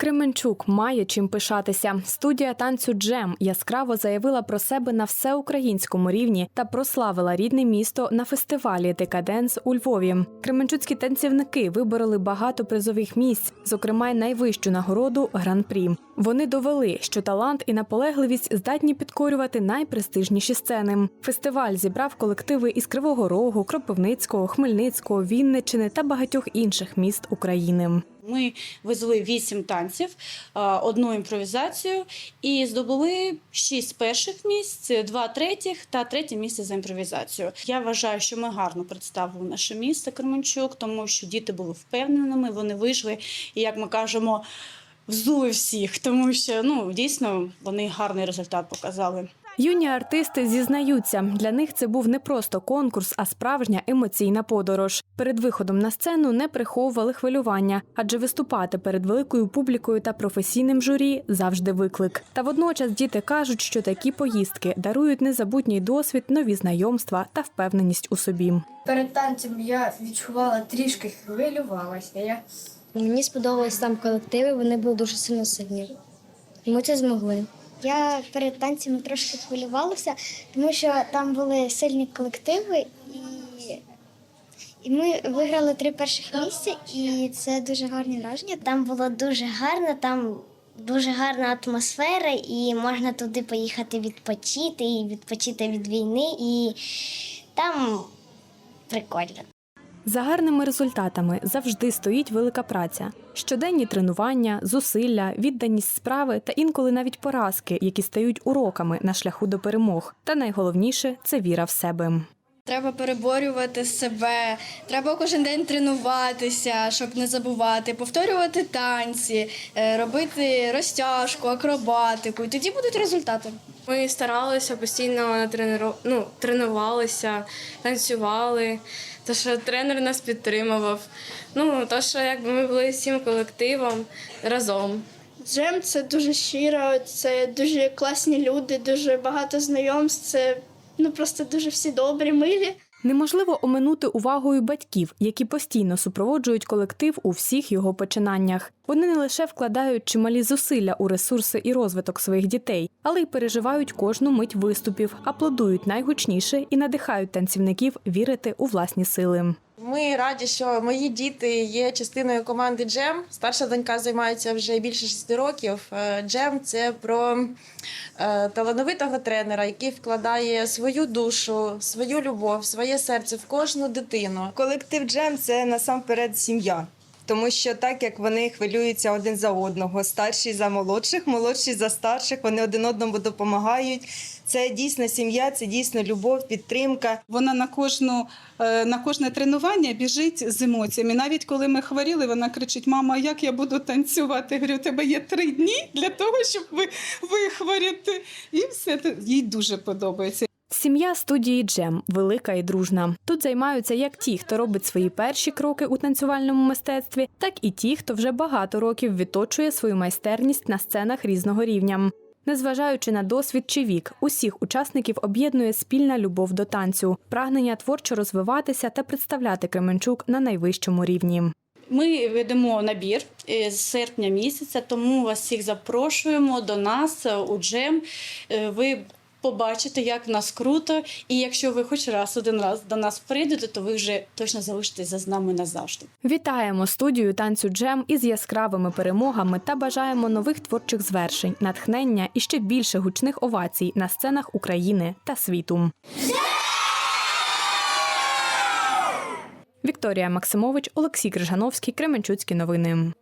Кременчук має чим пишатися. Студія танцю Джем яскраво заявила про себе на всеукраїнському рівні та прославила рідне місто на фестивалі Декаденс у Львові. Кременчуцькі танцівники вибороли багато призових місць, зокрема й найвищу нагороду гран-прі. Вони довели, що талант і наполегливість здатні підкорювати найпрестижніші сцени. Фестиваль зібрав колективи із Кривого Рогу, Кропивницького, Хмельницького, Вінниччини та багатьох інших міст України. Ми везли вісім танців, одну імпровізацію і здобули шість перших місць, два третіх та третє місце за імпровізацію. Я вважаю, що ми гарно представили наше місто Кременчук, тому що діти були впевненими, вони вийшли, і як ми кажемо, взули всіх, тому що ну дійсно вони гарний результат показали. Юні артисти зізнаються, для них це був не просто конкурс, а справжня емоційна подорож. Перед виходом на сцену не приховували хвилювання, адже виступати перед великою публікою та професійним журі завжди виклик. Та водночас діти кажуть, що такі поїздки дарують незабутній досвід, нові знайомства та впевненість у собі. Перед танцем я відчувала трішки хвилювалася. Я Мені сподобались там колективи, вони були дуже сильно сильні. Ми це змогли. Я перед танцями трошки хвилювалася, тому що там були сильні колективи, і, і ми виграли три перших місця, і це дуже гарні враження. Там було дуже гарно, там дуже гарна атмосфера, і можна туди поїхати відпочити, і відпочити від війни, і там прикольно. За гарними результатами завжди стоїть велика праця. Щоденні тренування, зусилля, відданість справи та інколи навіть поразки, які стають уроками на шляху до перемог. Та найголовніше це віра в себе. Треба переборювати себе, треба кожен день тренуватися, щоб не забувати, повторювати танці, е, робити розтяжку, акробатику, і тоді будуть результати. Ми старалися постійно тренеру... ну, тренувалися, танцювали, то що тренер нас підтримував. Ну, то, що якби ми були всім колективом разом. Джем це дуже щиро, це дуже класні люди, дуже багато знайомств. Це ну просто дуже всі добрі, милі. Неможливо оминути увагою батьків, які постійно супроводжують колектив у всіх його починаннях. Вони не лише вкладають чималі зусилля у ресурси і розвиток своїх дітей, але й переживають кожну мить виступів, аплодують найгучніше і надихають танцівників вірити у власні сили. Ми раді, що мої діти є частиною команди Джем. Старша донька займається вже більше шести років. Е, Джем це про е, талановитого тренера, який вкладає свою душу, свою любов, своє серце в кожну дитину. Колектив Джем це насамперед сім'я. Тому що так як вони хвилюються один за одного, старші за молодших, молодші за старших, вони один одному допомагають. Це дійсно сім'я, це дійсно любов, підтримка. Вона на кожну е, на кожне тренування біжить з емоціями. Навіть коли ми хворіли, вона кричить: Мама, як я буду танцювати? Я говорю, у тебе є три дні для того, щоб ви вихворіти. І все їй дуже подобається. Сім'я студії Джем велика і дружна. Тут займаються як ті, хто робить свої перші кроки у танцювальному мистецтві, так і ті, хто вже багато років відточує свою майстерність на сценах різного рівня. Незважаючи на досвід чи вік, усіх учасників об'єднує спільна любов до танцю, прагнення творчо розвиватися та представляти Кременчук на найвищому рівні. Ми ведемо набір е, з серпня місяця, тому вас всіх запрошуємо до нас у джем. Е, Ви побачите, як в нас круто. І якщо ви хоч раз один раз до нас прийдете, то ви вже точно залишитеся з нами назавжди. Вітаємо студію танцю Джем із яскравими перемогами та бажаємо нових творчих звершень, натхнення і ще більше гучних овацій на сценах України та світу. Вікторія Максимович, Олексій Крижановський, Кременчуцькі новини.